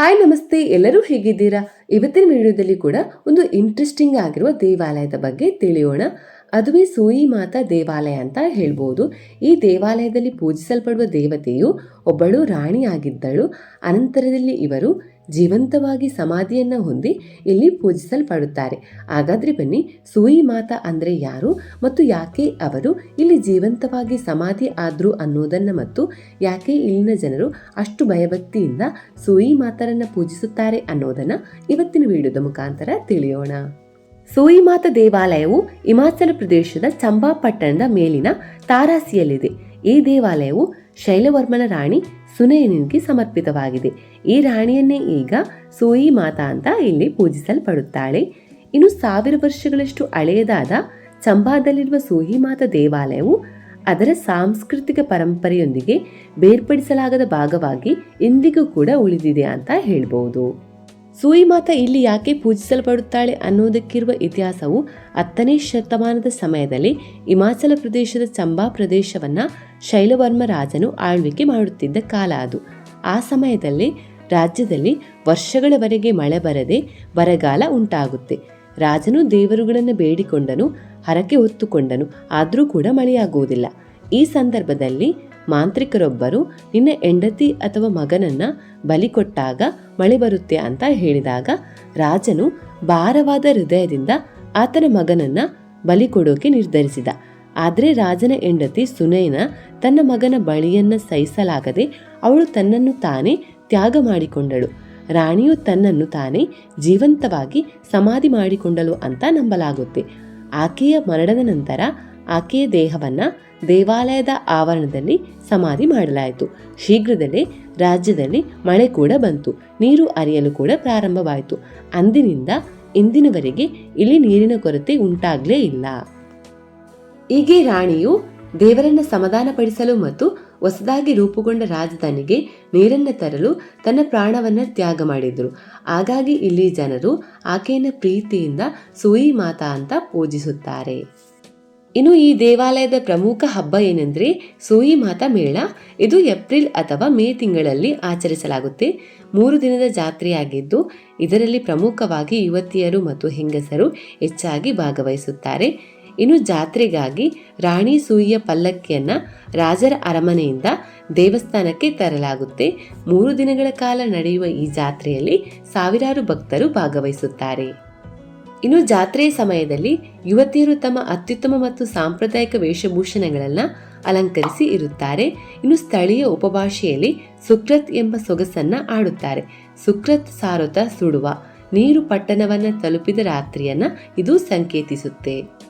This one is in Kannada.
ಹಾಯ್, ನಮಸ್ತೆ. ಎಲ್ಲರೂ ಹೇಗಿದ್ದೀರಾ? ಇವತ್ತಿನ ವಿಡಿಯೋದಲ್ಲಿ ಕೂಡ ಒಂದು ಇಂಟ್ರೆಸ್ಟಿಂಗ್ ಆಗಿರುವ ದೇವಾಲಯದ ಬಗ್ಗೆ ತಿಳಿಯೋಣ. ಅದುವೇ ಸೂಯಿ ಮಾತಾ ದೇವಾಲಯ ಅಂತ ಹೇಳ್ಬೋದು. ಈ ದೇವಾಲಯದಲ್ಲಿ ಪೂಜಿಸಲ್ಪಡುವ ದೇವತೆಯು ಒಬ್ಬಳು ರಾಣಿಯಾಗಿದ್ದಳು. ಅನಂತರದಲ್ಲಿ ಇವರು ಜೀವಂತವಾಗಿ ಸಮಾಧಿಯನ್ನ ಹೊಂದಿ ಇಲ್ಲಿ ಪೂಜಿಸಲ್ಪಡುತ್ತಾರೆ. ಹಾಗಾದ್ರೆ ಬನ್ನಿ, ಸೂಯಿ ಮಾತಾ ಅಂದ್ರೆ ಯಾರು ಮತ್ತು ಯಾಕೆ ಅವರು ಇಲ್ಲಿ ಜೀವಂತವಾಗಿ ಸಮಾಧಿ ಆದ್ರು ಅನ್ನೋದನ್ನ ಮತ್ತು ಯಾಕೆ ಇಲ್ಲಿನ ಜನರು ಅಷ್ಟು ಭಯಭಕ್ತಿಯಿಂದ ಸೂಯಿ ಮಾತರನ್ನು ಪೂಜಿಸುತ್ತಾರೆ ಅನ್ನೋದನ್ನ ಇವತ್ತಿನ ವಿಡಿಯೋದ ಮುಖಾಂತರ ತಿಳಿಯೋಣ. ಸೂಯಿ ಮಾತಾ ದೇವಾಲಯವು ಹಿಮಾಚಲ ಪ್ರದೇಶದ ಚಂಬಾ ಪಟ್ಟಣದ ಮೇಲಿನ ತಾರಾಸಿಯಲ್ಲಿದೆ. ಈ ದೇವಾಲಯವು ಶೈಲವರ್ಮನ ರಾಣಿ ಸುನಯನಿಗೆ ಸಮರ್ಪಿತವಾಗಿದೆ. ಈ ರಾಣಿಯನ್ನೇ ಈಗ ಸೂಯಿ ಮಾತಾ ಅಂತ ಇಲ್ಲಿ ಪೂಜಿಸಲ್ಪಡುತ್ತಾಳೆ. ಇನ್ನು ಸಾವಿರ ವರ್ಷಗಳಷ್ಟು ಹಳೆಯದಾದ ಚಂಬಾದಲ್ಲಿರುವ ಸೂಹಿ ಮಾತಾ ದೇವಾಲಯವು ಅದರ ಸಾಂಸ್ಕೃತಿಕ ಪರಂಪರೆಯೊಂದಿಗೆ ಬೇರ್ಪಡಿಸಲಾಗದ ಭಾಗವಾಗಿ ಇಂದಿಗೂ ಕೂಡ ಉಳಿದಿದೆ ಅಂತ ಹೇಳ್ಬೋದು. ಸೂಯಿ ಮಾತಾ ಇಲ್ಲಿ ಯಾಕೆ ಪೂಜಿಸಲ್ಪಡುತ್ತಾಳೆ ಅನ್ನೋದಕ್ಕಿರುವ ಇತಿಹಾಸವು ಹತ್ತನೇ ಶತಮಾನದ ಸಮಯದಲ್ಲಿ ಹಿಮಾಚಲ ಪ್ರದೇಶದ ಚಂಬಾ ಪ್ರದೇಶವನ್ನ ಶೈಲವರ್ಮ ರಾಜನು ಆಳ್ವಿಕೆ ಮಾಡುತ್ತಿದ್ದ ಕಾಲ ಅದು. ಆ ಸಮಯದಲ್ಲಿ ರಾಜ್ಯದಲ್ಲಿ ವರ್ಷಗಳವರೆಗೆ ಮಳೆ ಬರದೆ ಬರಗಾಲ ಉಂಟಾಗುತ್ತೆ. ರಾಜನು ದೇವರುಗಳನ್ನು ಬೇಡಿಕೊಂಡನು, ಹರಕೆ ಹೊತ್ತುಕೊಂಡನು, ಆದರೂ ಕೂಡ ಮಳೆಯಾಗುವುದಿಲ್ಲ. ಈ ಸಂದರ್ಭದಲ್ಲಿ ಮಾಂತ್ರಿಕರೊಬ್ಬರು ನಿನ್ನ ಹೆಂಡತಿ ಅಥವಾ ಮಗನನ್ನ ಬಲಿ ಕೊಟ್ಟಾಗ ಮಳೆ ಬರುತ್ತೆ ಅಂತ ಹೇಳಿದಾಗ ರಾಜನು ಭಾರವಾದ ಹೃದಯದಿಂದ ಆತನ ಮಗನನ್ನ ಬಲಿ ಕೊಡೋಕೆ ನಿರ್ಧರಿಸಿದ. ಆದರೆ ರಾಜನ ಹೆಂಡತಿ ಸುನೈನ ತನ್ನ ಮಗನ ಬಳಿಯನ್ನ ಸಹಿಸಲಾಗದೆ ಅವಳು ತನ್ನನ್ನು ತಾನೇ ತ್ಯಾಗ ಮಾಡಿಕೊಂಡಳು. ರಾಣಿಯು ತನ್ನನ್ನು ತಾನೇ ಜೀವಂತವಾಗಿ ಸಮಾಧಿ ಮಾಡಿಕೊಂಡಳು ಅಂತ ನಂಬಲಾಗುತ್ತೆ. ಆಕೆಯ ಮರಣದ ನಂತರ ಆಕೆಯ ದೇಹವನ್ನು ದೇವಾಲಯದ ಆವರಣದಲ್ಲಿ ಸಮಾಧಿ ಮಾಡಲಾಯಿತು. ಶೀಘ್ರದಲ್ಲೇ ರಾಜ್ಯದಲ್ಲಿ ಮಳೆ ಕೂಡ ಬಂತು. ನೀರು ಅರಿಯಲು ಕೂಡ ಪ್ರಾರಂಭವಾಯಿತು. ಅಂದಿನಿಂದ ಇಂದಿನವರೆಗೆ ಇಲ್ಲಿ ನೀರಿನ ಕೊರತೆ ಉಂಟಾಗಲೇ ಇಲ್ಲ. ಹೀಗೆ ರಾಣಿಯು ದೇವರನ್ನ ಸಮಾಧಾನಪಡಿಸಲು ಮತ್ತು ಹೊಸದಾಗಿ ರೂಪುಗೊಂಡ ರಾಜಧಾನಿಗೆ ನೀರನ್ನು ತರಲು ತನ್ನ ಪ್ರಾಣವನ್ನ ತ್ಯಾಗ ಮಾಡಿದರು. ಹಾಗಾಗಿ ಇಲ್ಲಿ ಜನರು ಆಕೆಯನ್ನು ಪ್ರೀತಿಯಿಂದ ಸೂಯಿ ಮಾತಾ ಅಂತ ಪೂಜಿಸುತ್ತಾರೆ. ಇನ್ನು ಈ ದೇವಾಲಯದ ಪ್ರಮುಖ ಹಬ್ಬ ಏನೆಂದರೆ ಸೂಯಿ ಮಾತಾ ಮೇಳ. ಇದು ಏಪ್ರಿಲ್ ಅಥವಾ ಮೇ ತಿಂಗಳಲ್ಲಿ ಆಚರಿಸಲಾಗುತ್ತೆ. ಮೂರು ದಿನದ ಜಾತ್ರೆಯಾಗಿದ್ದು, ಇದರಲ್ಲಿ ಪ್ರಮುಖವಾಗಿ ಯುವತಿಯರು ಮತ್ತು ಹೆಂಗಸರು ಹೆಚ್ಚಾಗಿ ಭಾಗವಹಿಸುತ್ತಾರೆ. ಇನ್ನು ಜಾತ್ರೆಗಾಗಿ ರಾಣಿ ಸೂಯಿಯ ಪಲ್ಲಕ್ಕಿಯನ್ನು ರಾಜರ ಅರಮನೆಯಿಂದ ದೇವಸ್ಥಾನಕ್ಕೆ ತರಲಾಗುತ್ತೆ. ಮೂರು ದಿನಗಳ ಕಾಲ ನಡೆಯುವ ಈ ಜಾತ್ರೆಯಲ್ಲಿ ಸಾವಿರಾರು ಭಕ್ತರು ಭಾಗವಹಿಸುತ್ತಾರೆ. ಇನ್ನು ಜಾತ್ರೆಯ ಸಮಯದಲ್ಲಿ ಯುವತಿಯರು ತಮ್ಮ ಅತ್ಯುತ್ತಮ ಮತ್ತು ಸಾಂಪ್ರದಾಯಿಕ ವೇಷಭೂಷಣಗಳನ್ನು ಅಲಂಕರಿಸಿ ಇರುತ್ತಾರೆ. ಇನ್ನು ಸ್ಥಳೀಯ ಉಪಭಾಷೆಯಲ್ಲಿ ಸುಕ್ರತ್ ಎಂಬ ಸೊಗಸನ್ನ ಆಡುತ್ತಾರೆ. ಸುಕ್ರತ್ ಸಾರೋತ ಸುಡುವ ನೀರು ಪಟ್ಟಣವನ್ನ ತಲುಪಿದ ರಾತ್ರಿಯನ್ನ ಇದು ಸಂಕೇತಿಸುತ್ತೆ.